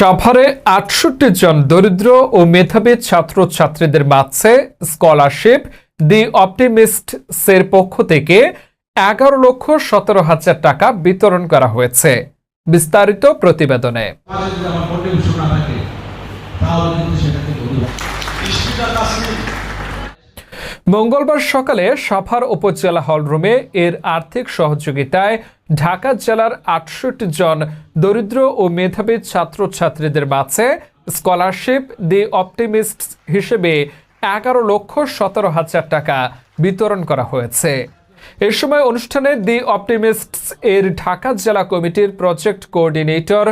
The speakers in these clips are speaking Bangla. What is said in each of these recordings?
সাভারে আটষট্টি জন দরিদ্র ও মেধাবী ছাত্রছাত্রীদের মাঝে স্কলারশিপ দি অপটিমিস্টসের পক্ষ থেকে এগারো লক্ষ সতেরো হাজার টাকা বিতরণ করা হয়েছে। বিস্তারিত প্রতিবেদনে। মঙ্গলবার সকালে সাভার উপজেলা হলরুমে এর আর্থিক সহযোগিতায় ঢাকা জেলার আটষট্টি জন দরিদ্র ও মেধাবী ছাত্রছাত্রীদের মাঝে স্কলারশিপ দি অপটিমিস্ট হিসেবে এগারো লক্ষ সতেরো হাজার টাকা বিতরণ করা হয়েছে। এ সময় অনুষ্ঠানে দি অপটিমিস্টস এর ঢাকা জেলা কমিটির প্রজেক্ট কোঅর্ডিনেটর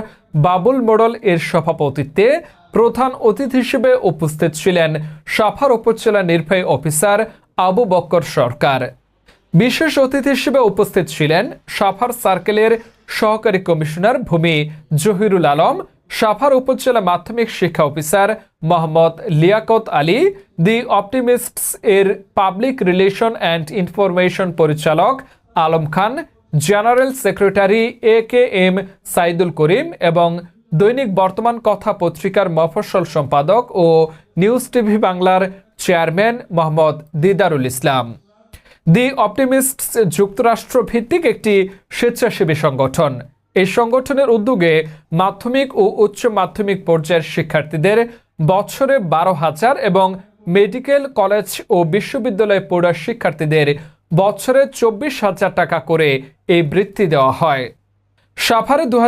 বাবুল মোড়ল এর সভাপতিত্বে প্রধান অতিথি হিসেবে উপস্থিত ছিলেন সাফার উপজেলা নির্বাহী অফিসার আবু বক্কর সরকার। বিশেষ অতিথি হিসেবে উপস্থিত ছিলেন সাফার সার্কেলের সহকারী কমিশনার ভূমি জহিরুল আলম সাফার উপজেলা মাধ্যমিক শিক্ষা officer Mohammad Liaquat Ali, the Optimists এর পাবলিক রিলেশন অ্যান্ড ইনফরমেশন পরিচালক Alam Khan, general secretary A K M Saidul Karim এবং দৈনিক বর্তমান কথা পত্রিকার মফস্বল সম্পাদক ও নিউজ টিভি বাংলার chairman Mohammad Didarul Islam. The Optimists যুক্তরাষ্ট্র ভিত্তিক একটি স্বেচ্ছাসেবী সংগঠন। এই সংগঠনের উদ্যোগে মাধ্যমিক ও উচ্চ মাধ্যমিক পর্যায়ের শিক্ষার্থীদের বছরে বারো হাজার এবং মেডিকেল কলেজ ও বিশ্ববিদ্যালয়ে পড়ুয়া শিক্ষার্থীদের বছরে চব্বিশ হাজার টাকা করে এই বৃত্তি দেওয়া হয়। সাভারে দু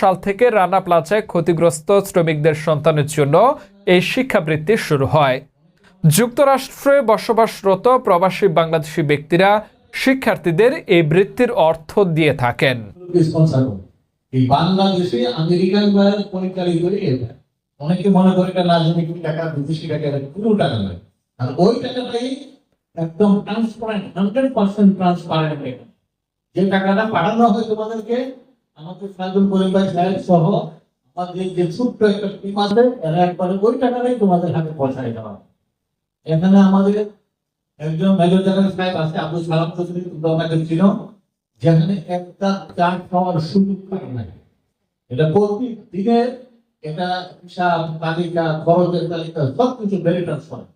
সাল থেকে রানা প্লাজায় ক্ষতিগ্রস্ত শ্রমিকদের সন্তানের জন্য এই শিক্ষাবৃত্তি শুরু হয়। যুক্তরাষ্ট্রে বসবাসরত প্রবাসী বাংলাদেশি ব্যক্তিরা শিক্ষার্থীদের এই বৃত্তির অর্থ দিয়ে থাকেন। যে টাকাটা পাঠানো হয় তোমাদেরকে আমাদের সাইদুল করিম ভাই সাহেব সহ আমাদের যে ছোট্ট একটা টিম আছে, এরা একবারে ওই টাকাটাই তোমাদের হাতে পৌঁছায় দেওয়া। এখানে আমাদের একজন মেজর জেনারেল সাহেব আছে আব্দুল সালাম চৌধুরী ওনাকে চিনো যেখানে একটা চার্ট পাওয়ার সুযোগ থাকে না এটা প্রতিদিনে এটা হিসাব, তালিকা, খরচের তালিকা, সবকিছু ভেরি ট্রান্সপারেন্ট